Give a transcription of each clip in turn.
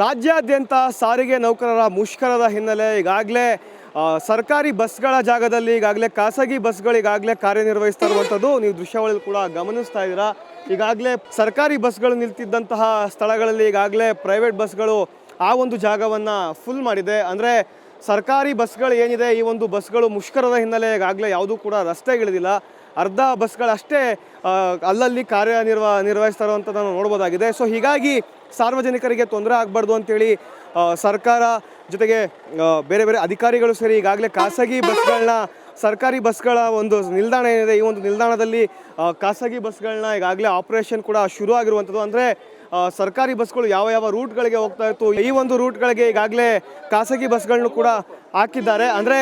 ರಾಜ್ಯಾದ್ಯಂತ ಸಾರಿಗೆ ನೌಕರರ ಮುಷ್ಕರದ ಹಿನ್ನೆಲೆ ಈಗಾಗಲೇ ಸರ್ಕಾರಿ ಬಸ್ಗಳ ಜಾಗದಲ್ಲಿ ಈಗಾಗಲೇ ಖಾಸಗಿ ಬಸ್ಗಳು ಈಗಾಗಲೇ ಕಾರ್ಯನಿರ್ವಹಿಸ್ತಾ ಇರುವಂಥದ್ದು ನೀವು ದೃಶ್ಯಾವಳಿಯಲ್ಲಿ ಕೂಡ ಗಮನಿಸ್ತಾ ಇದ್ದೀರಾ. ಈಗಾಗಲೇ ಸರ್ಕಾರಿ ಬಸ್ಗಳು ನಿಲ್ತಿದ್ದಂತಹ ಸ್ಥಳಗಳಲ್ಲಿ ಈಗಾಗಲೇ ಪ್ರೈವೇಟ್ ಬಸ್ಗಳು ಆ ಒಂದು ಜಾಗವನ್ನು ಫುಲ್ ಮಾಡಿದೆ. ಅಂದರೆ ಸರ್ಕಾರಿ ಬಸ್ಗಳು ಏನಿದೆ, ಈ ಒಂದು ಬಸ್ಗಳು ಮುಷ್ಕರದ ಹಿನ್ನೆಲೆ ಈಗಾಗಲೇ ಯಾವುದೂ ಕೂಡ ರಸ್ತೆಗಿಳಿದಿಲ್ಲ. ಅರ್ಧ ಬಸ್ಗಳಷ್ಟೇ ಅಲ್ಲಲ್ಲಿ ಕಾರ್ಯನಿರ್ವ ನಿರ್ವಹಿಸ್ತಾ ಇರುವಂಥದ್ದನ್ನು ನೋಡ್ಬೋದಾಗಿದೆ. ಸೊ ಹೀಗಾಗಿ ಸಾರ್ವಜನಿಕರಿಗೆ ತೊಂದರೆ ಆಗಬಾರ್ದು ಅಂತೇಳಿ ಸರ್ಕಾರ ಜೊತೆಗೆ ಬೇರೆ ಬೇರೆ ಅಧಿಕಾರಿಗಳು ಸೇರಿ ಈಗಾಗಲೇ ಖಾಸಗಿ ಬಸ್ಗಳನ್ನ ಸರ್ಕಾರಿ ಬಸ್ಗಳ ಒಂದು ನಿಲ್ದಾಣ ಏನಿದೆ, ಈ ಒಂದು ನಿಲ್ದಾಣದಲ್ಲಿ ಖಾಸಗಿ ಬಸ್ಗಳನ್ನ ಈಗಾಗಲೇ ಆಪರೇಷನ್ ಕೂಡ ಶುರು ಆಗಿರುವಂಥದ್ದು ಅಂದರೆ ಸರ್ಕಾರಿ ಬಸ್ಗಳು ಯಾವ ಯಾವ ರೂಟ್ಗಳಿಗೆ ಹೋಗ್ತಾ ಇತ್ತು, ಈ ಒಂದು ರೂಟ್ಗಳಿಗೆ ಈಗಾಗಲೇ ಖಾಸಗಿ ಬಸ್ಗಳನ್ನು ಕೂಡ ಹಾಕಿದ್ದಾರೆ. ಅಂದರೆ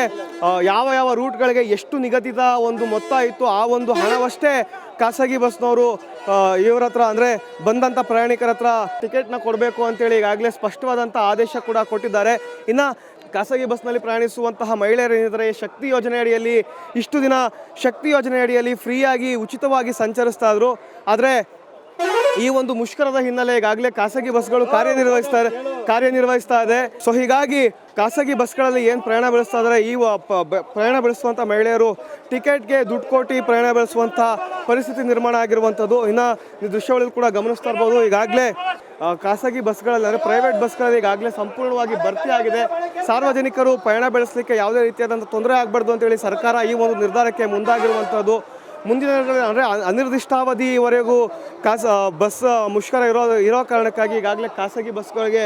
ಯಾವ ಯಾವ ರೂಟ್ಗಳಿಗೆ ಎಷ್ಟು ನಿಗದಿತ ಒಂದು ಮೊತ್ತ ಇತ್ತು, ಆ ಒಂದು ಹಣವಷ್ಟೇ ಖಾಸಗಿ ಬಸ್ನವರು ಇವ್ರ ಹತ್ರ, ಅಂದರೆ ಬಂದಂಥ ಪ್ರಯಾಣಿಕರ ಹತ್ರ ಟಿಕೆಟ್ನ ಕೊಡಬೇಕು ಅಂತೇಳಿ ಈಗಾಗಲೇ ಸ್ಪಷ್ಟವಾದಂಥ ಆದೇಶ ಕೂಡ ಕೊಟ್ಟಿದ್ದಾರೆ. ಇನ್ನು ಖಾಸಗಿ ಬಸ್ನಲ್ಲಿ ಪ್ರಯಾಣಿಸುವಂತಹ ಮಹಿಳೆಯರು ಏನಿದ್ದಾರೆ ಶಕ್ತಿ ಯೋಜನೆ ಅಡಿಯಲ್ಲಿ ಇಷ್ಟು ದಿನ ಶಕ್ತಿ ಯೋಜನೆ ಅಡಿಯಲ್ಲಿ ಫ್ರೀಯಾಗಿ ಉಚಿತವಾಗಿ ಸಂಚರಿಸ್ತಾ ಇದ್ರು. ಆದರೆ ಈ ಒಂದು ಮುಷ್ಕರದ ಹಿನ್ನೆಲೆ ಈಗಾಗಲೇ ಖಾಸಗಿ ಬಸ್ಗಳು ಕಾರ್ಯನಿರ್ವಹಿಸ್ತಾ ಕಾರ್ಯನಿರ್ವಹಿಸ್ತಾ ಇದೆ. ಸೊ ಹೀಗಾಗಿ ಖಾಸಗಿ ಬಸ್ಗಳಲ್ಲಿ ಏನು ಪ್ರಯಾಣ ಬೆಳೆಸ್ತಾ ಇದ್ದಾರೆ ಈ ಪ್ರಯಾಣ ಬೆಳೆಸುವಂಥ ಮಹಿಳೆಯರು ಟಿಕೆಟ್ಗೆ ದುಡ್ಡು ಕೊಟ್ಟು ಪ್ರಯಾಣ ಬೆಳೆಸುವಂಥ ಪರಿಸ್ಥಿತಿ ನಿರ್ಮಾಣ ಆಗಿರುವಂಥದ್ದು. ಇನ್ನು ಈ ದೃಶ್ಯಾವಳಿಯಲ್ಲಿ ಕೂಡ ಗಮನಿಸ್ತಾ ಇರ್ಬೋದು. ಈಗಾಗಲೇ ಖಾಸಗಿ ಬಸ್ಗಳಲ್ಲಿ, ಅಂದರೆ ಪ್ರೈವೇಟ್ ಬಸ್ಗಳಲ್ಲಿ ಈಗಾಗಲೇ ಸಂಪೂರ್ಣವಾಗಿ ಭರ್ತಿ ಆಗಿದೆ. ಸಾರ್ವಜನಿಕರು ಪಯಣ ಬೆಳೆಸಲಿಕ್ಕೆ ಯಾವುದೇ ರೀತಿಯಾದಂಥ ತೊಂದರೆ ಆಗಬಾರ್ದು ಅಂತೇಳಿ ಸರ್ಕಾರ ಈ ಒಂದು ನಿರ್ಧಾರಕ್ಕೆ ಮುಂದಾಗಿರುವಂಥದ್ದು ಮುಂದಿನ ಅಂದರೆ ಅನಿರ್ದಿಷ್ಟಾವಧಿವರೆಗೂ ಖಾಸ ಬಸ್ ಮುಷ್ಕರ ಇರೋ ಇರೋ ಕಾರಣಕ್ಕಾಗಿ ಈಗಾಗಲೇ ಖಾಸಗಿ ಬಸ್ಗಳಿಗೆ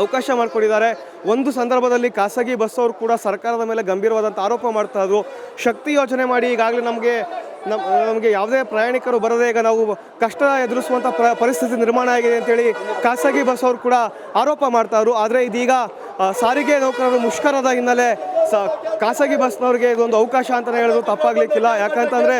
ಅವಕಾಶ ಮಾಡಿಕೊಟ್ಟಿದ್ದಾರೆ ಒಂದು ಸಂದರ್ಭದಲ್ಲಿ ಖಾಸಗಿ ಬಸ್ ಅವರು ಕೂಡ ಸರ್ಕಾರದ ಮೇಲೆ ಗಂಭೀರವಾದಂಥ ಆರೋಪ ಮಾಡ್ತಾ ಇದ್ರು. ಶಕ್ತಿ ಯೋಚನೆ ಮಾಡಿ ಈಗಾಗಲೇ ನಮಗೆ ನಮ್, ನಮಗೆ ಯಾವುದೇ ಪ್ರಯಾಣಿಕರು ಬರದೇ ಈಗ ನಾವು ಕಷ್ಟ ಎದುರಿಸುವಂಥ ಪ್ರ, ಪರಿಸ್ಥಿತಿ ನಿರ್ಮಾಣ ಆಗಿದೆ ಅಂತೇಳಿ ಖಾಸಗಿ ಬಸ್ ಅವರು ಕೂಡ ಆರೋಪ ಮಾಡ್ತಾರು ಆದರೆ ಇದೀಗ ಸಾರಿಗೆ ನೌಕರರು ಮುಷ್ಕರದ ಹಿನ್ನೆಲೆ ಸ, ಖಾಸಗಿ ಬಸ್ನವ್ರಿಗೆ ಇದೊಂದು ಅವಕಾಶ ಅಂತಲೇ ಹೇಳೋದು ತಪ್ಪಾಗ್ಲಿಕ್ಕಿಲ್ಲ. ಯಾಕಂತಂದರೆ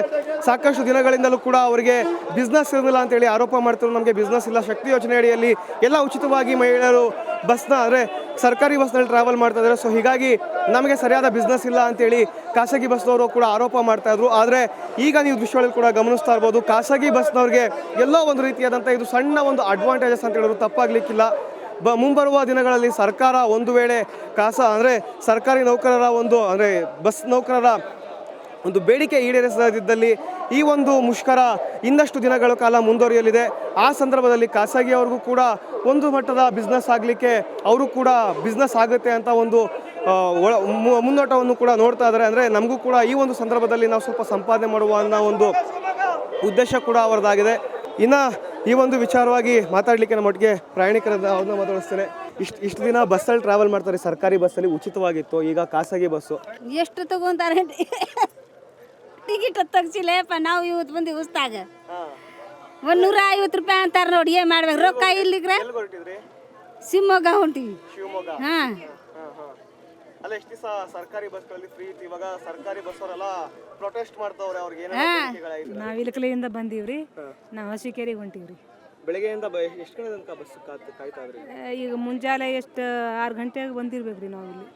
ಸಾಕಷ್ಟು ದಿನಗಳಿಂದಲೂ ಕೂಡ ಅವರಿಗೆ ಬಿಸ್ನೆಸ್ ಇರಲಿಲ್ಲ ಅಂತೇಳಿ ಆರೋಪ ಮಾಡ್ತಿದ್ರು ನಮಗೆ ಬಿಸ್ನೆಸ್ ಇಲ್ಲ. ಶಕ್ತಿ ಯೋಜನೆ ಅಡಿಯಲ್ಲಿ ಎಲ್ಲ ಉಚಿತವಾಗಿ ಮಹಿಳೆಯರು ಬಸ್ನ, ಅಂದರೆ ಸರ್ಕಾರಿ ಬಸ್ನಲ್ಲಿ ಟ್ರಾವೆಲ್ ಮಾಡ್ತಾ ಇದ್ದಾರೆ. ಸೊ ಹೀಗಾಗಿ ನಮಗೆ ಸರಿಯಾದ ಬಿಸ್ನೆಸ್ ಇಲ್ಲ ಅಂತೇಳಿ ಖಾಸಗಿ ಬಸ್ನವರು ಕೂಡ ಆರೋಪ ಮಾಡ್ತಾಯಿದ್ರು ಆದರೆ ಈಗ ನೀವು ದೃಶ್ಯಗಳಲ್ಲಿ ಕೂಡ ಗಮನಿಸ್ತಾ ಇರ್ಬೋದು, ಖಾಸಗಿ ಬಸ್ನವ್ರಿಗೆ ಎಲ್ಲೋ ಒಂದು ರೀತಿಯಾದಂಥ ಇದು ಸಣ್ಣ ಒಂದು ಅಡ್ವಾಂಟೇಜಸ್ ಅಂತ ಹೇಳಿದ್ರು ತಪ್ಪಾಗ್ಲಿಕ್ಕಿಲ್ಲ. ಬ ಮುಂಬರುವ ದಿನಗಳಲ್ಲಿ ಸರ್ಕಾರ ಒಂದು ವೇಳೆ ಕಾಸ, ಅಂದರೆ ಸರ್ಕಾರಿ ನೌಕರರ ಒಂದು, ಅಂದರೆ ಬಸ್ ನೌಕರರ ಒಂದು ಬೇಡಿಕೆ ಈಡೇರಿಸದಿದ್ದಲ್ಲಿ ಈ ಒಂದು ಮುಷ್ಕರ ಇನ್ನಷ್ಟು ದಿನಗಳ ಕಾಲ ಮುಂದುವರಿಯಲಿದೆ. ಆ ಸಂದರ್ಭದಲ್ಲಿ ಖಾಸಗಿಯವ್ರಿಗೂ ಕೂಡ ಒಂದು ಮಟ್ಟದ ಬಿಸ್ನೆಸ್ ಆಗಲಿಕ್ಕೆ ಅವರು ಕೂಡ ಬಿಸ್ನೆಸ್ ಆಗುತ್ತೆ ಅಂತ ಒಂದು ಒಳ ಮುನ್ನೋಟವನ್ನು ಕೂಡ ನೋಡ್ತಾ ಇದ್ದಾರೆ. ಅಂದರೆ ನಮಗೂ ಕೂಡ ಈ ಒಂದು ಸಂದರ್ಭದಲ್ಲಿ ನಾವು ಸ್ವಲ್ಪ ಸಂಪಾದನೆ ಮಾಡುವ ಅನ್ನೋ ಒಂದು ಉದ್ದೇಶ ಕೂಡ ಅವರದಾಗಿದೆ ಇನ್ನು ಈ ಒಂದು ವಿಚಾರವಾಗಿ ಮಾತಾಡಲಿಕ್ಕೆ ನಮ್ಮ ಒಟ್ಟಿಗೆ ಪ್ರಯಾಣಿಕರ ಅವ್ರನ್ನ ಮಾತಾಡಿಸ್ತೇನೆ. ಇಷ್ಟು ಇಷ್ಟು ದಿನ ಬಸ್ಸಲ್ಲಿ ಟ್ರಾವೆಲ್ ಮಾಡ್ತಾರೆ. ಸರ್ಕಾರಿ ಬಸ್ಸಲ್ಲಿ ಉಚಿತವಾಗಿತ್ತು. ಈಗ ಖಾಸಗಿ ಬಸ್ಸು. ಎಷ್ಟು ತಗೊಂತಾರೆ ಟಿಕೆಟ್ ತಗ್ಸಿಲ್ಲಪ್ಪ ನಾವು ಇವತ್ತು ಬಂದು ಉಸ್ತಾಗ. ಒಂದು ನೂರ ಐವತ್ತು ರೂಪಾಯಿ ಅಂತಾರೆ ನೋಡಿ ಏನು ಮಾಡ್ಬೇಕು? ರೊಕ್ಕ ಇಲ್ಲಿಗ್ರೆ ಶಿವಮೊಗ್ಗ ಹೊಂಟಿವಿ. ಹಾಂ. ಅಲ್ಲ ಎಷ್ಟು ದಿವಸ ಸರ್ಕಾರಿ ಬಸ್ಗಳಲ್ಲಿ ಫ್ರೀ ಇತ್ತು. ಇವಾಗ ಸರ್ಕಾರಿ ಬಸ್ ಅವರೆಲ್ಲ ಪ್ರೊಟೆಸ್ಟ್ ಮಾಡ್ತಾವ್ರೆ ಅವ್ರಿಗೆ. ಏನೋ ಬೇಡಿಕೆಗಳಾಯ್ತು. ನಾವು ಇಲಕಲೆಯಿಂದ ಬಂದೀವ್ರಿ. ನಾವು ಹಸಿಕೆರೆಗೆ ಹೊಂಟೀವ್ರಿ. ಬೆಳಗ್ಗೆಯಿಂದ ಬ ಎಷ್ಟು ಗಂಟೆ ತನಕ ಬಸ್ ಕಾತ್ ಕಾಯ್ತಾ ಇದ್ರಿ ಆ, ಈಗ ಮುಂಜಾನೆ ಎಷ್ಟು ಆರು ಗಂಟೆಗೆ ಬಂದಿರ್ಬೇಕ್ರಿ ನಾವು ಇಲ್ಲಿ.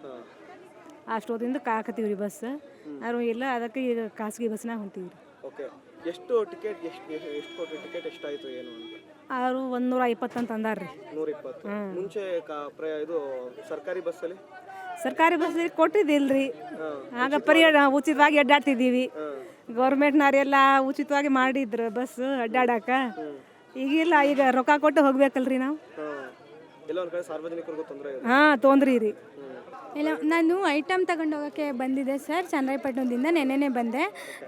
ಅಷ್ಟೊತ್ತಿಂದ ಕಾಕತ್ತೀವ್ರಿ ಬಸ್. ಆದ್ರೂ ಇಲ್ಲ ಅದಕ್ಕೆ ಈಗ ಖಾಸಗಿ ಬಸ್ನಾಗ ರೀ ಓಕೆ. ಎಷ್ಟು ಟಿಕೆಟ್ ಎಷ್ಟು ಎಷ್ಟು ಕೊಟ್ರಿ ಟಿಕೆಟ್ ಎಷ್ಟಾಯ್ತು ಏನು ಅಂತ? ಅವರು ಒಂದು ನೂರ ಇಪ್ಪತ್ತು ಅಂತ ಅಂದಾರ್ರಿ. ನೂರ ಇಪ್ಪತ್ತು ಮುಂಚೆ ಕಾ- ಪ್ರ ಇದು ಸರ್ಕಾರಿ ಬಸ್ಸಲ್ಲಿ? ಸರ್ಕಾರಿ ಬಸ್ ಕೊಟ್ಟಿದ್ದಿಲ್ರಿ. ಆಗ ಪರಿ ಉಚಿತವಾಗಿ ಅಡ್ಡಾಡ್ತಿದ್ದೀವಿ. ಗೌರ್ಮೆಂಟ್ನವರೆಲ್ಲ ಉಚಿತವಾಗಿ ಮಾಡಿದ್ರು ಬಸ್ ಅಡ್ಡಾಡಕ. ಈಗಿಲ್ಲ ಈಗ ರೊಕ್ಕ ಕೊಟ್ಟು ಹೋಗ್ಬೇಕಲ್ರಿ ನಾವು. ಹಾಂ ತೊಂದ್ರಿ ರೀ ಇಲ್ಲ, ನಾನು ಐಟಮ್ ತಗೊಂಡು ಹೋಗೋಕ್ಕೆ ಬಂದಿದ್ದೆ ಸರ್ ಚನ್ನರಾಯಪಟ್ಟಣದಿಂದ ನೆನ್ನೆನೇ ಬಂದೆ.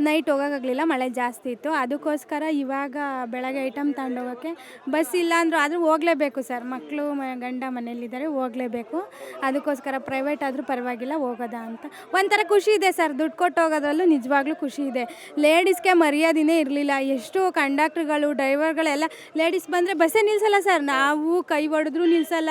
ನೈಟ್ ಹೋಗೋಕ್ಕಾಗಲಿಲ್ಲ ಮಳೆ ಜಾಸ್ತಿ ಇತ್ತು. ಅದಕ್ಕೋಸ್ಕರ ಇವಾಗ ಬೆಳಗ್ಗೆ ಐಟಮ್ ತಗೊಂಡು ಹೋಗೋಕ್ಕೆ ಬಸ್ ಇಲ್ಲ ಅಂದರೂ, ಆದರೂ ಹೋಗಲೇಬೇಕು ಸರ್ ಮಕ್ಕಳು ಗಂಡ ಮನೇಲಿದ್ದಾರೆ ಹೋಗಲೇಬೇಕು. ಅದಕ್ಕೋಸ್ಕರ ಪ್ರೈವೇಟ್ ಆದರೂ ಪರವಾಗಿಲ್ಲ, ಹೋಗೋದಾ ಅಂತ. ಒಂಥರ ಖುಷಿ ಇದೆ ಸರ್ ದುಡ್ಡು ಕೊಟ್ಟು ಹೋಗೋದ್ರಲ್ಲೂ ನಿಜವಾಗ್ಲೂ ಖುಷಿ ಇದೆ. ಲೇಡೀಸ್ಗೆ ಮರ್ಯಾದಿನೇ ಇರಲಿಲ್ಲ. ಎಷ್ಟು ಕಂಡಕ್ಟ್ರುಗಳು ಡ್ರೈವರ್ಗಳೆಲ್ಲ ಲೇಡೀಸ್ ಬಂದರೆ ಬಸ್ಸೇ ನಿಲ್ಸಲ್ಲ ಸರ್ ನಾವು ಕೈ ಹೊಡೆದ್ರು ನಿಲ್ಸಲ್ಲ.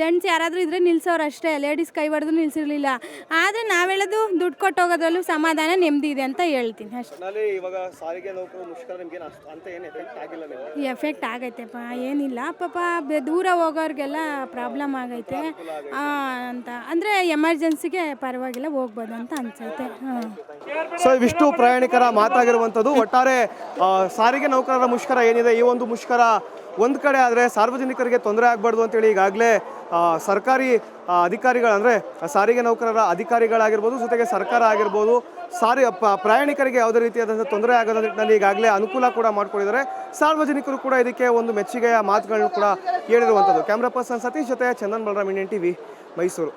ಜೆಂಟ್ಸ್ ಯಾರಾದರೂ ಇದ್ರೆ ನಿಲ್ಸೋರು ಅಷ್ಟೇ ಲೇಡೀಸ್ ಕೈ ಹೊಡೆದ್ರು ನಿಲ್ಸಿರ್ಲಿಲ್ಲ. ಆದರೆ ನಾವು ಹೇಳೋದು ದುಡ್ಡು ಕೊಟ್ಟು ಹೋಗೋದ್ರಲ್ಲೂ ಸಮಾಧಾನ ನೆಮ್ಮದಿ ಇದೆ ಅಂತ ಹೇಳ್ತೀನಿ. ಅಷ್ಟೇ. ಒಟ್ನಲ್ಲಿ ಇವಾಗ ಸಾರಿಗೆ ನೌಕರು ಮುಷ್ಕರ ನಿಮ್ಗೆ ಅಂತ ಏನು ಎಫೆಕ್ಟ್ ಆಗಿಲ್ಲ ಎಫೆಕ್ಟ್ ಆಗೈತೆಪ್ಪ. ಏನಿಲ್ಲ. ಪಾಪ ಬೆ- ದೂರ ಹೋಗೋರಿಗೆಲ್ಲ ಪ್ರಾಬ್ಲಮ್ ಆಗೈತೆ. ಆ, ಅಂತ. ಅಂದರೆ ಎಮರ್ಜೆನ್ಸಿಗೆ ಪರವಾಗಿಲ್ಲ ಹೋಗ್ಬೋದು ಅಂತ ಅನ್ಸುತ್ತೆ ಹಾಂ. ಸೊ ಇವಿಷ್ಟು ಪ್ರಯಾಣಿಕರ ಮಾತಾಗಿರುವಂಥದ್ದು ಒಟ್ಟಾರೆ ಆ, ಸಾರಿಗೆ ನೌಕರರ ಮುಷ್ಕರ ಏನಿದೆ? ಈ ಒಂದು ಮುಷ್ಕರ ಒಂದು ಕಡೆ ಆದರೆ ಸಾರ್ವಜನಿಕರಿಗೆ ತೊಂದರೆ ಆಗಬಾರ್ದು ಅಂತೇಳಿ ಈಗಾಗಲೇ ಸರ್ಕಾರಿ ಅಧಿಕಾರಿಗಳಂದರೆ ಸಾರಿಗೆ ನೌಕರರ ಅಧಿಕಾರಿಗಳಾಗಿರ್ಬೋದು, ಜೊತೆಗೆ ಸರ್ಕಾರ ಆಗಿರ್ಬೋದು, ಸಾರಿ ಪ್ರಯಾಣಿಕರಿಗೆ ಯಾವುದೇ ರೀತಿಯಾದಂಥ ತೊಂದರೆ ಆಗದ ನಿಟ್ಟಿನಲ್ಲಿ ಈಗಾಗಲೇ ಅನುಕೂಲ ಕೂಡ ಮಾಡಿಕೊಂಡಿದ್ದಾರೆ. ಸಾರ್ವಜನಿಕರು ಕೂಡ ಇದಕ್ಕೆ ಒಂದು ಮೆಚ್ಚುಗೆಯ ಮಾತುಗಳನ್ನು ಕೂಡ ಹೇಳಿರುವಂಥದ್ದು. ಕ್ಯಾಮ್ರಾ ಪರ್ಸನ್ ಸತೀಶ್ ಜೊತೆ ಚಂದನ್ ಬಲರಾಮ್, ಇಂಡಿಯನ್ ಟಿವಿ, ಮೈಸೂರು.